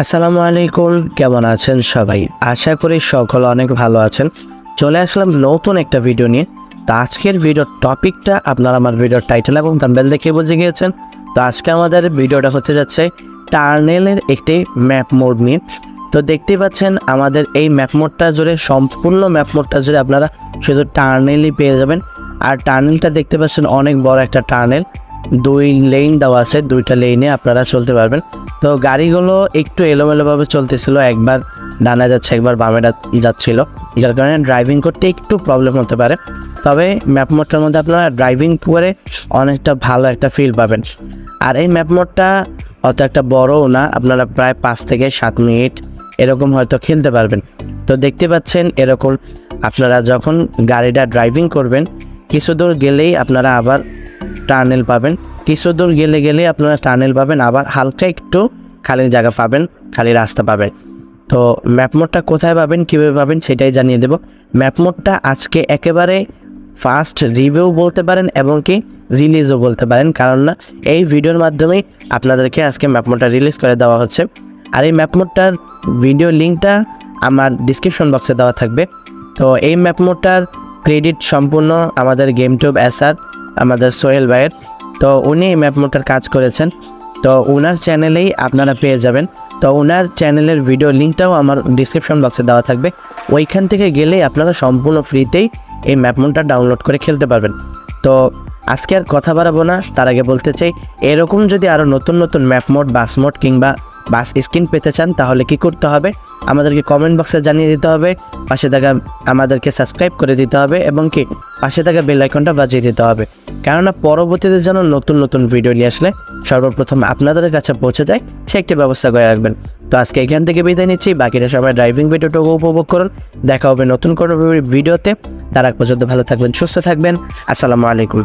আসসালামু আলাইকুম, কেমন আছেন সবাই? আশা করি সকল অনেক ভালো আছেন। চলে আসলাম নতুন একটা ভিডিও নিয়ে। তো আজকের ভিডিওর টপিকটা আপনারা আমার ভিডিওর টাইটেল এবং থাম্বেল দেখে বুঝে গিয়েছেন। তো আজকে আমাদের ভিডিওটা হতে যাচ্ছে টার্নেলের একটি ম্যাপ মোড নিয়ে। তো দেখতে পাচ্ছেন আমাদের এই ম্যাপ মোডটা জুড়ে, সম্পূর্ণ ম্যাপ মোডটা জুড়ে আপনারা শুধু টার্নেলই পেয়ে যাবেন। আর টার্নেলটা দেখতে পাচ্ছেন অনেক বড় একটা টার্নেল। দুই লেন দেওয়া আছে, দুইটা লেনে আপনারা চলতে পারবেন। তো গাড়িগুলো একটু এলোমেলোভাবে চলতেছিল, একবার ডানা যাচ্ছে, একবার বামে যাচ্ছিল। যার কারণে ড্রাইভিং করতে একটু প্রবলেম হতে পারে। তবে ম্যাপ মোডটার মধ্যে আপনারা ড্রাইভিং করে অনেকটা ভালো একটা ফিল পাবেন। আর এই ম্যাপ মোডটা অত একটা বড়ও না, আপনারা প্রায় পাঁচ থেকে সাত মিনিট এরকম হয়তো খেলতে পারবেন। তো দেখতে পাচ্ছেন এরকম আপনারা যখন গাড়িটা ড্রাইভিং করবেন, কিছু দূর গেলেই আপনারা আবার টার্নেল পাবেন। কিছু দূর গেলে গেলে আপনারা টার্নেল পাবেন, আবার হালকা একটু খালি জায়গা পাবেন, খালি রাস্তা পাবেন। তো ম্যাপ মোডটা কোথায় পাবেন, কীভাবে পাবেন সেটাই জানিয়ে দেব। ম্যাপ মোডটা আজকে একেবারে ফার্স্ট রিভিউ বলতে পারেন এবং কি রিলিজও বলতে পারেন। কারণ না, এই ভিডিওর মাধ্যমেই আপনাদেরকে আজকে ম্যাপ মোডটা রিলিজ করে দেওয়া হচ্ছে। আর এই ম্যাপ মোডটার ভিডিও লিঙ্কটা আমার ডিসক্রিপশন বক্সে দেওয়া থাকবে। তো এই ম্যাপ মোডটার ক্রেডিট সম্পূর্ণ আমাদের গেম টিউব এসআর আমাদের সোহেল ভাইয়ের। তো উনি এই ম্যাপ মোডটার কাজ করেছেন। তো ওনার চ্যানেলেই আপনারা পেয়ে যাবেন। তো ওনার চ্যানেলের ভিডিও লিঙ্কটাও আমার ডিসক্রিপশন বক্সে দেওয়া থাকবে। ওইখান থেকে গেলেই আপনারা সম্পূর্ণ ফ্রিতেই এই ম্যাপমোনটা ডাউনলোড করে খেলতে পারবেন। তো আজকে আর কথা বাড়াবো না, তার আগে বলতে চাই, এরকম যদি আরও নতুন নতুন ম্যাপ মোড, বাস মোড কিংবা বাস স্ক্রিন পেতে চান, তাহলে কি করতে হবে? আমাদেরকে কমেন্ট বক্সে জানিয়ে দিতে হবে, পাশে থাকা আমাদেরকে সাবস্ক্রাইব করে দিতে হবে এবং কি পাশে থাকা বেল আইকনটা বাজিয়ে দিতে হবে। কেননা পরবর্তীতে যেন নতুন নতুন ভিডিও নিয়ে আসলে সর্বপ্রথম আপনাদের কাছে পৌঁছে যায়, সে একটি ব্যবস্থা করে রাখবেন। তো আজকে এখান থেকে বিদায় নিচ্ছি, বাকিটা সবাই ড্রাইভিং ভিডিওটুকু উপভোগ করুন, দেখা হবে নতুন কোনো ভিডিওতে তার আগ পর্যন্ত ভালো থাকবেন, সুস্থ থাকবেন, আসসালামু আলাইকুম।